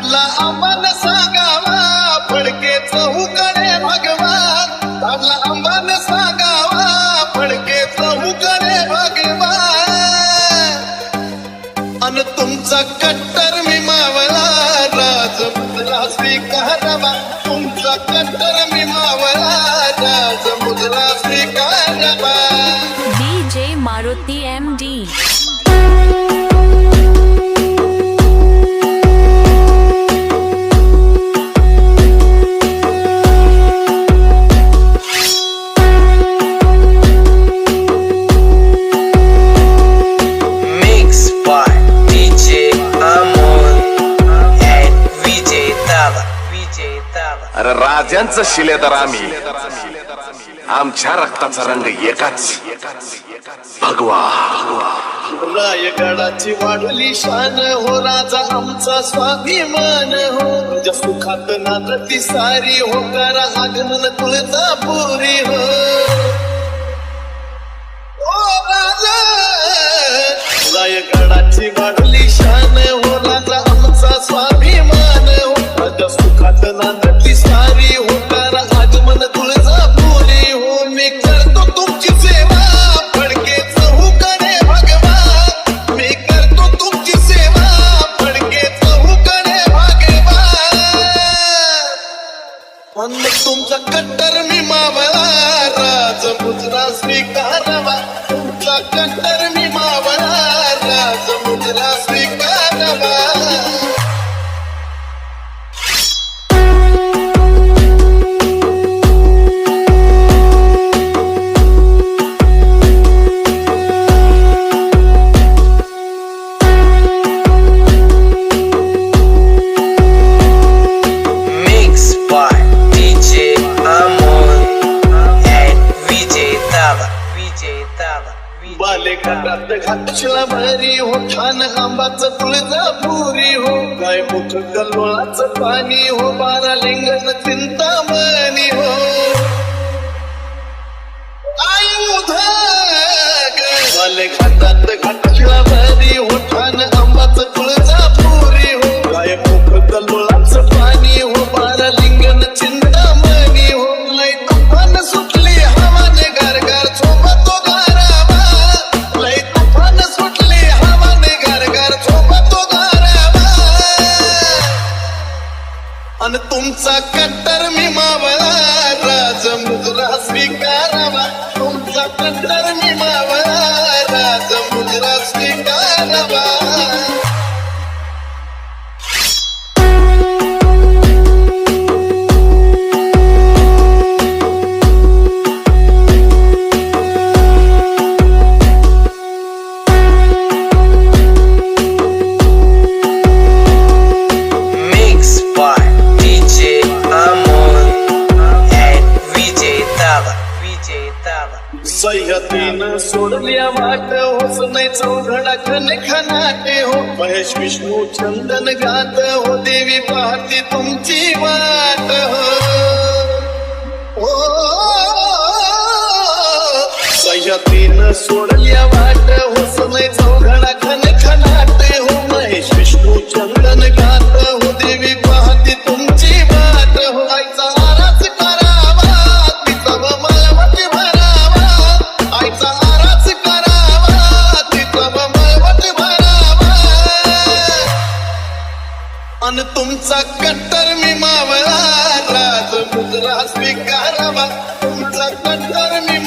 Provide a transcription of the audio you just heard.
त्यातला आव्हान सांगावा फडके चौकडे भगवान त्यातला आव्हान सांगावा फडके चौकडे भगवान अन तुमचा कट्टर मी मावला राजमुद्रा स्वीकारवा. तुमचा कट्टर मी मावला राजमुद्रा D J Maruti M D अरे राजांचं शिलेदार आम्ही. आमच्या रक्ताचा रंग एकाच. भगवा. रायगडाची वाढली शान हो राजा आमचा स्वाभिमान हो. तुझ्या सुखात ती सारी हो करा आगमन तुळजापुरी हो. ओ राजा रायगडाची वाढली शान कट्टर मी मावळा राज राजमुद्रा स्वीकारवा तुमचा कट्टर Vijay बाले घातला भरी हो ठाण आंबाचं तुळजापुरी हो. काय मुख कल्लोळाचं पाणी हो बारा लिंगण चिंतामणी हो. स्वीकारावा तुमचा कट्टर मी मावळा राजमुद्रा स्वीकारावा Mix by DJ Amor and Vijay Tava. Vijay सोडल्या वाट होस नाही चौघडा खन खनाटे हो. महेश विष्णू चंदन गात हो देवी पाहती तुमची वाट हो. ओ, सोडल्या वाट होस नाही चौघडा खन खनाटे हो. महेश विष्णू चंदन गात राजकारवा तुमचा कंटार मी